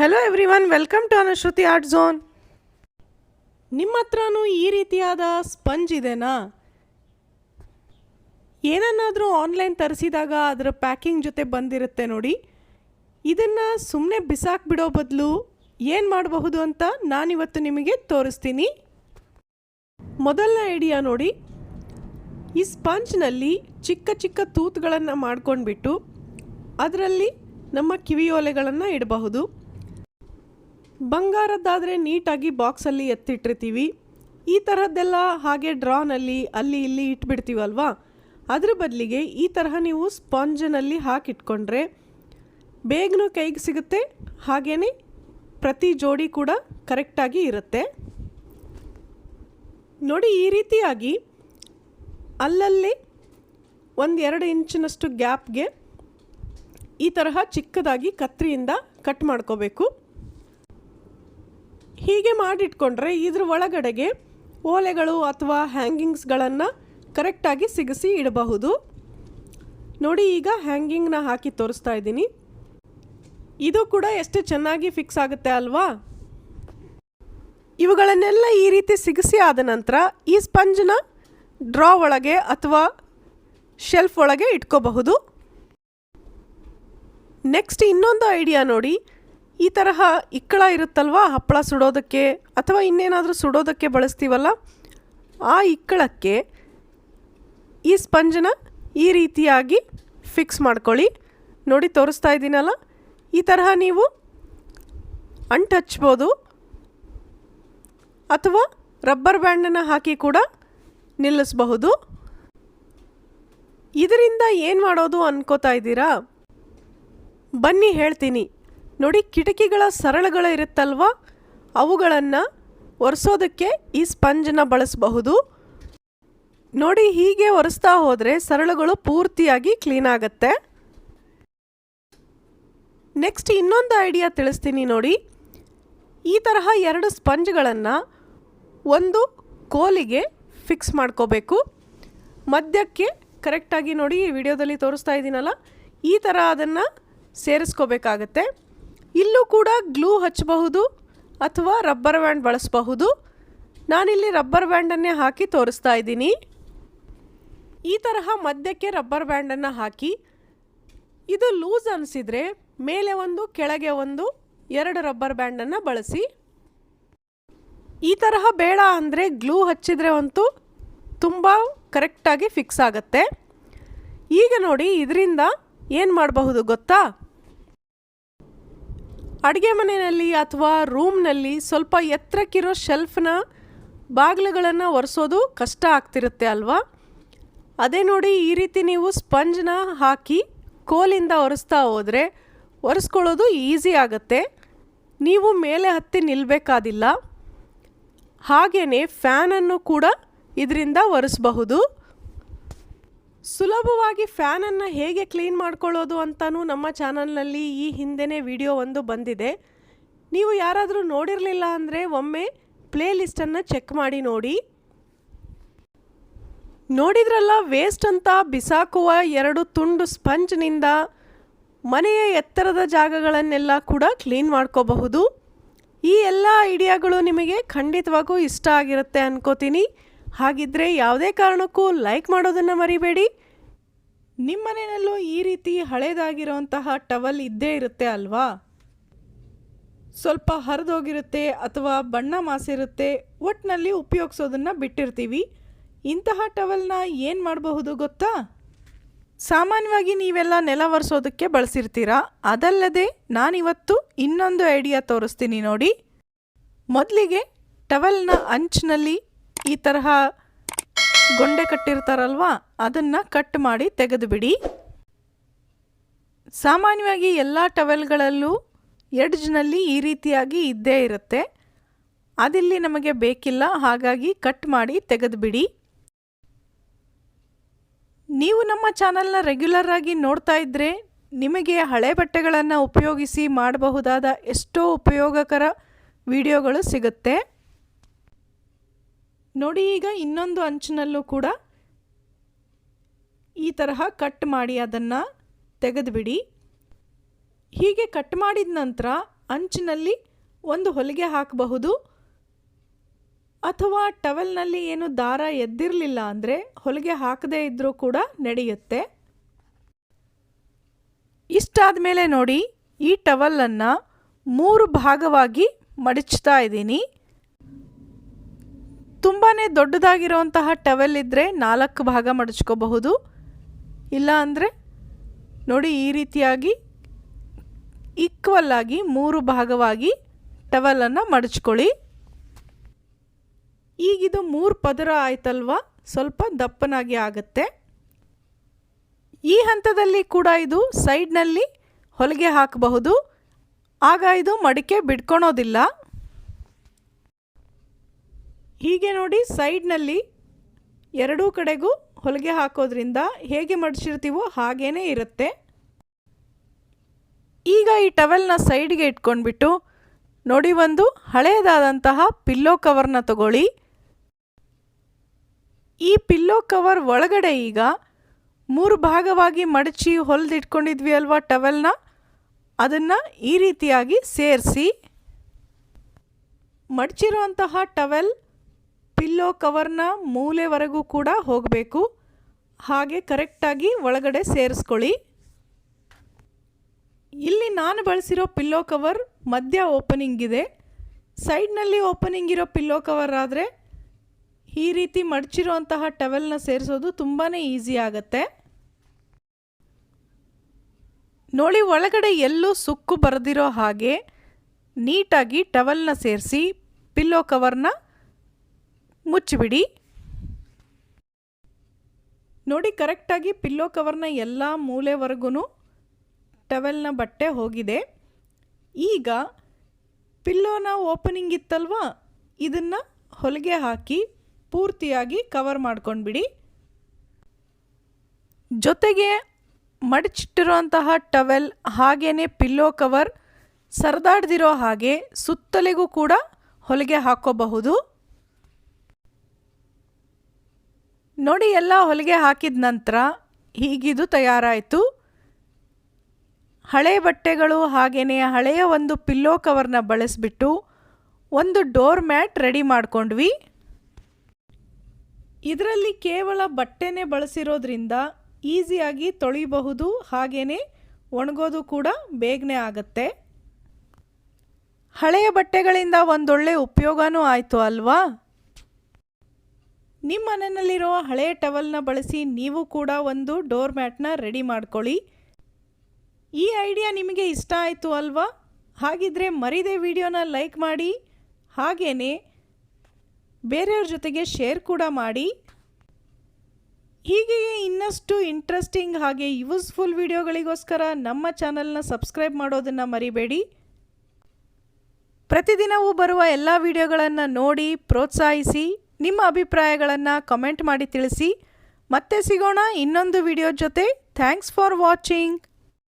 Hello everyone welcome to Anushruti art zone ನಿಮ್ಮ ಹತ್ರನೂ ಈ ರೀತಿಯಾದ ಸ್ಪಂಜ್ ಇದೆನಾ? ಏನನ್ನಾದರೂ ಆನ್ಲೈನ್ ತರಿಸಿದಾಗ ಅದರ ಪ್ಯಾಕಿಂಗ್ ಜೊತೆ ಬಂದಿರುತ್ತೆ ನೋಡಿ. ಇದನ್ನು ಸುಮ್ಮನೆ ಬಿಸಾಕ್ಬಿಡೋ ಬದಲು ಏನು ಮಾಡಬಹುದು ಅಂತ ನಾನಿವತ್ತು ನಿಮಗೆ ತೋರಿಸ್ತೀನಿ. ಮೊದಲನೇ ಐಡಿಯಾ ನೋಡಿ. ಈ ಸ್ಪಂಜ್ನಲ್ಲಿ ಚಿಕ್ಕ ಚಿಕ್ಕ ತೂತುಗಳನ್ನು ಮಾಡ್ಕೊಂಡ್ಬಿಟ್ಟು, ಅದರಲ್ಲಿ ನಮ್ಮ ಕಿವಿಯೋಲೆಗಳನ್ನು ಇಡಬಹುದು. ಬಂಗಾರದ್ದಾದರೆ ನೀಟಾಗಿ ಬಾಕ್ಸಲ್ಲಿ ಎತ್ತಿಟ್ಟಿರ್ತೀವಿ. ಈ ಥರದ್ದೆಲ್ಲ ಹಾಗೆ ಡ್ರಾನಲ್ಲಿ ಅಲ್ಲಿ ಇಲ್ಲಿ ಇಟ್ಬಿಡ್ತೀವಲ್ವಾ? ಅದ್ರ ಬದಲಿಗೆ ಈ ತರಹ ನೀವು ಸ್ಪಾಂಜನಲ್ಲಿ ಹಾಕಿಟ್ಕೊಂಡ್ರೆ ಬೇಗನೂ ಕೈಗೆ ಸಿಗುತ್ತೆ ಹಾಗೆಯೇ ಪ್ರತಿ ಜೋಡಿ ಕೂಡ ಕರೆಕ್ಟಾಗಿ ಇರುತ್ತೆ. ನೋಡಿ, ಈ ರೀತಿಯಾಗಿ ಅಲ್ಲಲ್ಲಿ ಒಂದು ಎರಡು ಇಂಚಿನಷ್ಟು ಗ್ಯಾಪ್ಗೆ ಈ ತರಹ ಚಿಕ್ಕದಾಗಿ ಕತ್ರಿಯಿಂದ ಕಟ್ ಮಾಡ್ಕೋಬೇಕು. ಹೀಗೆ ಮಾಡಿಟ್ಕೊಂಡ್ರೆ ಇದ್ರ ಒಳಗಡೆಗೆ ಓಲೆಗಳು ಅಥವಾ ಹ್ಯಾಂಗಿಂಗ್ಸ್ಗಳನ್ನು ಕರೆಕ್ಟಾಗಿ ಸಿಗಿಸಿ ಇಡಬಹುದು. ನೋಡಿ ಈಗ ಹ್ಯಾಂಗಿಂಗ್ನ ಹಾಕಿ ತೋರಿಸ್ತಾ ಇದ್ದೀನಿ. ಇದು ಕೂಡ ಎಷ್ಟು ಚೆನ್ನಾಗಿ ಫಿಕ್ಸ್ ಆಗುತ್ತೆ ಅಲ್ವಾ? ಇವುಗಳನ್ನೆಲ್ಲ ಈ ರೀತಿ ಸಿಗಿಸಿ ಆದ ನಂತರ ಈ ಸ್ಪಂಜನ್ನ ಡ್ರಾ ಒಳಗೆ ಅಥವಾ ಶೆಲ್ಫ್ ಒಳಗೆ ಇಟ್ಕೋಬಹುದು. ನೆಕ್ಸ್ಟ್ ಇನ್ನೊಂದು ಐಡಿಯಾ ನೋಡಿ. ಈ ತರಹ ಇಕ್ಕಳ ಇರುತ್ತಲ್ವ? ಹಪ್ಪಳ ಸುಡೋದಕ್ಕೆ ಅಥವಾ ಇನ್ನೇನಾದರೂ ಸುಡೋದಕ್ಕೆ ಬಳಸ್ತೀವಲ್ಲ? ಆ ಇಕ್ಕಳಕ್ಕೆ ಈ ಸ್ಪಂಜನ ಈ ರೀತಿಯಾಗಿ ಫಿಕ್ಸ್ ಮಾಡ್ಕೊಳ್ಳಿ. ನೋಡಿ, ತೋರಿಸ್ತಾ ಇದ್ದೀನಲ್ಲ? ಈ ತರಹ ನೀವು ಅಂಟು ಹಚ್ಬೋದು ಅಥವಾ ರಬ್ಬರ್ ಬ್ಯಾಂಡನ್ನು ಹಾಕಿ ಕೂಡ ನಿಲ್ಲಿಸಬಹುದು. ಇದರಿಂದ ಏನು ಮಾಡೋದು ಅನ್ಕೋತಾ ಇದ್ದೀರಾ? ಬನ್ನಿ, ಹೇಳ್ತೀನಿ. ನೋಡಿ ಕಿಟಕಿಗಳ ಸರಳುಗಳು ಇರುತ್ತಲ್ವ? ಅವುಗಳನ್ನು ಒರೆಸೋದಕ್ಕೆ ಈ ಸ್ಪಂಜನ್ನು ಬಳಸಬಹುದು. ನೋಡಿ ಹೀಗೆ ಒರೆಸ್ತಾ ಹೋದರೆ ಸರಳುಗಳು ಪೂರ್ತಿಯಾಗಿ ಕ್ಲೀನ್ ಆಗುತ್ತೆ. ನೆಕ್ಸ್ಟ್ ಇನ್ನೊಂದು ಐಡಿಯಾ ತಿಳಿಸ್ತೀನಿ ನೋಡಿ. ಈ ತರಹ ಎರಡು ಸ್ಪಂಜ್ಗಳನ್ನು ಒಂದು ಕೋಲಿಗೆ ಫಿಕ್ಸ್ ಮಾಡ್ಕೋಬೇಕು. ಮಧ್ಯಕ್ಕೆ ಕರೆಕ್ಟಾಗಿ ನೋಡಿ ಈ ವಿಡಿಯೋದಲ್ಲಿ ತೋರಿಸ್ತಾ ಇದ್ದೀನಲ್ಲ, ಈ ಥರ ಅದನ್ನು ಸೇರಿಸ್ಕೋಬೇಕಾಗತ್ತೆ. ಇಲ್ಲೂ ಕೂಡ ಗ್ಲೂ ಹಚ್ಚಬಹುದು ಅಥವಾ ರಬ್ಬರ್ ಬ್ಯಾಂಡ್ ಬಳಸಬಹುದು. ನಾನಿಲ್ಲಿ ರಬ್ಬರ್ ಬ್ಯಾಂಡನ್ನೇ ಹಾಕಿ ತೋರಿಸ್ತಾ ಇದ್ದೀನಿ. ಈ ತರಹ ಮಧ್ಯಕ್ಕೆ ರಬ್ಬರ್ ಬ್ಯಾಂಡನ್ನು ಹಾಕಿ, ಇದು ಲೂಸ್ ಅನಿಸಿದರೆ ಮೇಲೆ ಒಂದು, ಕೆಳಗೆ ಒಂದು, ಎರಡು ರಬ್ಬರ್ ಬ್ಯಾಂಡನ್ನು ಬಳಸಿ. ಈ ತರಹ ಬೇಡ ಅಂದರೆ ಗ್ಲೂ ಹಚ್ಚಿದರೆ ಅಂತೂ ತುಂಬ ಕರೆಕ್ಟಾಗಿ ಫಿಕ್ಸ್ ಆಗುತ್ತೆ. ಈಗ ನೋಡಿ, ಇದರಿಂದ ಏನು ಮಾಡಬಹುದು ಗೊತ್ತಾ? ಅಡುಗೆ ಮನೆಯಲ್ಲಿ ಅಥವಾ ರೂಮ್ನಲ್ಲಿ ಸ್ವಲ್ಪ ಎತ್ತರಕ್ಕಿರೋ ಶೆಲ್ಫ್ನ ಬಾಗಿಲುಗಳನ್ನು ಒರೆಸೋದು ಕಷ್ಟ ಆಗ್ತಿರುತ್ತೆ ಅಲ್ವಾ? ಅದೇ ನೋಡಿ ಈ ರೀತಿ ನೀವು ಸ್ಪಂಜ್ನ ಹಾಕಿ ಕೋಲಿಂದ ಒರೆಸ್ತಾ ಹೋದರೆ ಒರೆಸ್ಕೊಳ್ಳೋದು ಈಸಿ ಆಗುತ್ತೆ. ನೀವು ಮೇಲೆ ಹತ್ತಿ ನಿಲ್ಲಬೇಕಾದಿಲ್ಲ ಹಾಗೆಯೇ ಫ್ಯಾನನ್ನು ಕೂಡ ಇದರಿಂದ ಒರೆಸಬಹುದು. ಸುಲಭವಾಗಿ ಫ್ಯಾನನ್ನು ಹೇಗೆ ಕ್ಲೀನ್ ಮಾಡ್ಕೊಳ್ಳೋದು ಅಂತಲೂ ನಮ್ಮ ಚಾನಲ್ನಲ್ಲಿ ಈ ಹಿಂದೆನೇ ವಿಡಿಯೋ ಒಂದು ಬಂದಿದೆ. ನೀವು ಯಾರಾದರೂ ನೋಡಿರಲಿಲ್ಲ ಅಂದರೆ ಒಮ್ಮೆ ಪ್ಲೇ ಲಿಸ್ಟನ್ನು ಚೆಕ್ ಮಾಡಿ ನೋಡಿ. ನೋಡಿದ್ರಲ್ಲ ವೇಸ್ಟ್ ಅಂತ ಬಿಸಾಕುವ ಎರಡು ತುಂಡು ಸ್ಪಂಜ್ನಿಂದ ಮನೆಯ ಎತ್ತರದ ಜಾಗಗಳನ್ನೆಲ್ಲ ಕೂಡ ಕ್ಲೀನ್ ಮಾಡ್ಕೋಬಹುದು. ಈ ಎಲ್ಲ ಐಡಿಯಾಗಳು ನಿಮಗೆ ಖಂಡಿತವಾಗೂ ಇಷ್ಟ ಆಗಿರುತ್ತೆ ಅನ್ಕೋತೀನಿ. ಹಾಗಿದ್ರೆ ಯಾವುದೇ ಕಾರಣಕ್ಕೂ ಲೈಕ್ ಮಾಡೋದನ್ನು ಮರಿಬೇಡಿ. ನಿಮ್ಮ ಮನೆಯಲ್ಲೂ ಈ ರೀತಿ ಹಳೇದಾಗಿರೋಂತಹ ಟವಲ್ ಇದ್ದೇ ಇರುತ್ತೆ ಅಲ್ವಾ? ಸ್ವಲ್ಪ ಹರಿದೋಗಿರುತ್ತೆ ಅಥವಾ ಬಣ್ಣ ಮಾಸಿರುತ್ತೆ ಒಟ್ಟಿನಲ್ಲಿ ಉಪಯೋಗಿಸೋದನ್ನು ಬಿಟ್ಟಿರ್ತೀವಿ. ಇಂತಹ ಟವಲ್ನ ಏನು ಮಾಡಬಹುದು ಗೊತ್ತಾ? ಸಾಮಾನ್ಯವಾಗಿ ನೀವೆಲ್ಲ ನೆಲ ಒರೆಸೋದಕ್ಕೆ ಬಳಸಿರ್ತೀರಾ? ಅದಲ್ಲದೆ ನಾನಿವತ್ತು ಇನ್ನೊಂದು ಐಡಿಯಾ ತೋರಿಸ್ತೀನಿ ನೋಡಿ. ಮೊದಲಿಗೆ ಟವಲ್ನ ಅಂಚಿನಲ್ಲಿ ಈ ತರಹ ಗೊಂಡೆ ಕಟ್ಟಿರ್ತಾರಲ್ವಾ? ಅದನ್ನು ಕಟ್ ಮಾಡಿ ತೆಗೆದುಬಿಡಿ. ಸಾಮಾನ್ಯವಾಗಿ ಎಲ್ಲ ಟವೆಲ್ಗಳಲ್ಲೂ ಎಡ್ಜ್ನಲ್ಲಿ ಈ ರೀತಿಯಾಗಿ ಇದ್ದೇ ಇರುತ್ತೆ. ಅದಿಲ್ಲಿ ನಮಗೆ ಬೇಕಿಲ್ಲ, ಹಾಗಾಗಿ ಕಟ್ ಮಾಡಿ ತೆಗೆದುಬಿಡಿ. ನೀವು ನಮ್ಮ ಚಾನಲ್ನ ರೆಗ್ಯುಲರ್ ಆಗಿ ನೋಡ್ತಾ ಇದ್ದರೆ ನಿಮಗೆ ಹಳೆ ಬಟ್ಟೆಗಳನ್ನು ಉಪಯೋಗಿಸಿ ಮಾಡಬಹುದಾದ ಎಷ್ಟೋ ಉಪಯೋಗಕರ ವಿಡಿಯೋಗಳು ಸಿಗುತ್ತೆ. ನೋಡಿ ಈಗ ಇನ್ನೊಂದು ಅಂಚಿನಲ್ಲೂ ಕೂಡ ಈ ತರಹ ಕಟ್ ಮಾಡಿ ಅದನ್ನು ತೆಗೆದುಬಿಡಿ. ಹೀಗೆ ಕಟ್ ಮಾಡಿದ ನಂತರ ಅಂಚಿನಲ್ಲಿ ಒಂದು ಹೊಲಿಗೆ ಹಾಕಬಹುದು. ಅಥವಾ ಟವೆಲ್ನಲ್ಲಿ ಏನು ದಾರ ಎದ್ದಿರಲಿಲ್ಲ ಅಂದರೆ ಹೊಲಿಗೆ ಹಾಕದೇ ಇದ್ದರೂ ಕೂಡ ನಡೆಯುತ್ತೆ. ಇಷ್ಟಾದ ಮೇಲೆ ನೋಡಿ ಈ ಟವಲನ್ನು ಮೂರು ಭಾಗವಾಗಿ ಮಡಚ್ತಾ ಇದ್ದೀನಿ. ತುಂಬಾ ದೊಡ್ಡದಾಗಿರುವಂತಹ ಟವೆಲ್ ಇದ್ದರೆ ನಾಲ್ಕು ಭಾಗ ಮಡಚ್ಕೋಬಹುದು. ಇಲ್ಲ ಅಂದರೆ ನೋಡಿ ಈ ರೀತಿಯಾಗಿ ಈಕ್ವಲ್ ಆಗಿ ಮೂರು ಭಾಗವಾಗಿ ಟವೆಲನ್ನು ಮಡಚ್ಕೊಳ್ಳಿ. ಈಗಿದು ಮೂರು ಪದರ ಆಯ್ತಲ್ವ? ಸ್ವಲ್ಪ ದಪ್ಪನಾಗಿ ಆಗುತ್ತೆ. ಈ ಹಂತದಲ್ಲಿ ಕೂಡ ಇದು ಸೈಡ್ನಲ್ಲಿ ಹೊಲಿಗೆ ಹಾಕಬಹುದು. ಆಗ ಇದು ಮಡಿಕೆ ಬಿಡ್ಕೊಳೋದಿಲ್ಲ. ಹೀಗೆ ನೋಡಿ ಸೈಡ್ನಲ್ಲಿ ಎರಡೂ ಕಡೆಗೂ ಹೊಲಿಗೆ ಹಾಕೋದ್ರಿಂದ ಹೇಗೆ ಮಡಿಸಿರ್ತೀವೋ ಹಾಗೇ ಇರುತ್ತೆ. ಈಗ ಈ ಟವೆಲ್ನ ಸೈಡ್ಗೆ ಇಟ್ಕೊಂಡ್ಬಿಟ್ಟು ನೋಡಿ ಒಂದು ಹಳೆಯದಾದಂತಹ ಪಿಲ್ಲೋ ಕವರ್ನ ತಗೊಳ್ಳಿ. ಈ ಪಿಲ್ಲೋ ಕವರ್ ಒಳಗಡೆ ಈಗ ಮೂರು ಭಾಗವಾಗಿ ಮಡಚಿ ಹೊಲಿದಿಟ್ಕೊಂಡಿದ್ವಿ ಅಲ್ವಾ ಟವೆಲ್ನ? ಅದನ್ನು ಈ ರೀತಿಯಾಗಿ ಸೇರಿಸಿ. ಮಡಚಿರುವಂತಹ ಟವೆಲ್ ಪಿಲ್ಲೋ ಕವರ್ನ ಮೂಲೆವರೆಗೂ ಕೂಡ ಹೋಗಬೇಕು. ಹಾಗೆ ಕರೆಕ್ಟಾಗಿ ಒಳಗಡೆ ಸೇರಿಸ್ಕೊಳ್ಳಿ. ಇಲ್ಲಿ ನಾನು ಬಳಸಿರೋ ಪಿಲ್ಲೋ ಕವರ್ ಮಧ್ಯ ಓಪನಿಂಗ್ ಇದೆ. ಸೈಡ್ನಲ್ಲಿ ಓಪನಿಂಗ್ ಇರೋ ಪಿಲ್ಲೋ ಕವರ್ ಆದರೆ ಈ ರೀತಿ ಮಡಚಿರುವಂತಹ ಟವೆಲ್ನ ಸೇರಿಸೋದು ತುಂಬಾ ಈಸಿ ಆಗುತ್ತೆ. ನೋಡಿ ಒಳಗಡೆ ಎಲ್ಲೂ ಸುಕ್ಕು ಬರೆದಿರೋ ಹಾಗೆ ನೀಟಾಗಿ ಟವೆಲ್ನ ಸೇರಿಸಿ ಪಿಲ್ಲೋ ಕವರ್ನ ಮುಚ್ಚಿಬಿಡಿ. ನೋಡಿ, ಕರೆಕ್ಟಾಗಿ ಪಿಲ್ಲೋ ಕವರ್ನ ಎಲ್ಲ ಮೂಲೆವರೆಗೂ ಟವೆಲ್ನ ಬಟ್ಟೆ ಹೋಗಿದೆ. ಈಗ ಪಿಲ್ಲೋನ ಓಪನಿಂಗ್ ಇತ್ತಲ್ವಾ? ಇದನ್ನು ಹೊಲಿಗೆ ಹಾಕಿ ಪೂರ್ತಿಯಾಗಿ ಕವರ್ ಮಾಡ್ಕೊಂಡ್ಬಿಡಿ. ಜೊತೆಗೆ ಮಡಚಿಟ್ಟಿರುವಂತಹ ಟವೆಲ್ ಹಾಗೇ ಪಿಲ್ಲೋ ಕವರ್ ಸರದಾಡ್ದಿರೋ ಹಾಗೆ ಸುತ್ತಲಿಗೂ ಕೂಡ ಹೊಲಿಗೆ ಹಾಕೋಬಹುದು. ನೋಡಿ, ಎಲ್ಲ ಹೊಲಿಗೆ ಹಾಕಿದ ನಂತರ ಹೀಗಿದು ತಯಾರಾಯಿತು. ಹಳೆ ಬಟ್ಟೆಗಳು ಹಾಗೆಯೇ ಹಳೆಯ ಒಂದು ಪಿಲ್ಲೋ ಕವರ್ನ ಬಳಸಿಬಿಟ್ಟು ಒಂದು ಡೋರ್ ಮ್ಯಾಟ್ ರೆಡಿ ಮಾಡ್ಕೊಂಡ್ವಿ. ಇದರಲ್ಲಿ ಕೇವಲ ಬಟ್ಟೆನೇ ಬಳಸಿರೋದ್ರಿಂದ ಈಸಿಯಾಗಿ ತೊಳಿಬಹುದು ಹಾಗೆಯೇ ಒಣಗೋದು ಕೂಡ ಬೇಗನೆ ಆಗುತ್ತೆ. ಹಳೆಯ ಬಟ್ಟೆಗಳಿಂದ ಒಂದೊಳ್ಳೆ ಉಪಯೋಗನೂ ಆಯಿತು ಅಲ್ವಾ? ನಿಮ್ಮ ಮನೆಯಲ್ಲಿರೋ ಹಳೆಯ ಟವಲ್ನ ಬಳಸಿ ನೀವು ಕೂಡ ಒಂದು ಡೋರ್ ಮ್ಯಾಟ್ನ ರೆಡಿ ಮಾಡ್ಕೊಳ್ಳಿ. ಈ ಐಡಿಯಾ ನಿಮಗೆ ಇಷ್ಟ ಆಯಿತು ಅಲ್ವಾ? ಹಾಗಿದ್ರೆ ಮರಿದೆ ವಿಡಿಯೋನ ಲೈಕ್ ಮಾಡಿ ಹಾಗೆಯೇ ಬೇರೆಯವ್ರ ಜೊತೆಗೆ ಶೇರ್ ಕೂಡ ಮಾಡಿ. ಹೀಗೆಯೇ ಇನ್ನಷ್ಟು ಇಂಟ್ರೆಸ್ಟಿಂಗ್ ಹಾಗೆ ಯೂಸ್ಫುಲ್ ವಿಡಿಯೋಗಳಿಗೋಸ್ಕರ ನಮ್ಮ ಚಾನಲ್ನ ಸಬ್ಸ್ಕ್ರೈಬ್ ಮಾಡೋದನ್ನು ಮರಿಬೇಡಿ. ಪ್ರತಿದಿನವೂ ಬರುವ ಎಲ್ಲ ವಿಡಿಯೋಗಳನ್ನು ನೋಡಿ ಪ್ರೋತ್ಸಾಹಿಸಿ. ನಿಮ್ಮ ಅಭಿಪ್ರಾಯಗಳನ್ನು ಕಮೆಂಟ್ ಮಾಡಿ ತಿಳಿಸಿ. ಮತ್ತೆ ಸಿಗೋಣ ಇನ್ನೊಂದು ವಿಡಿಯೋ ಜೊತೆ. Thanks for watching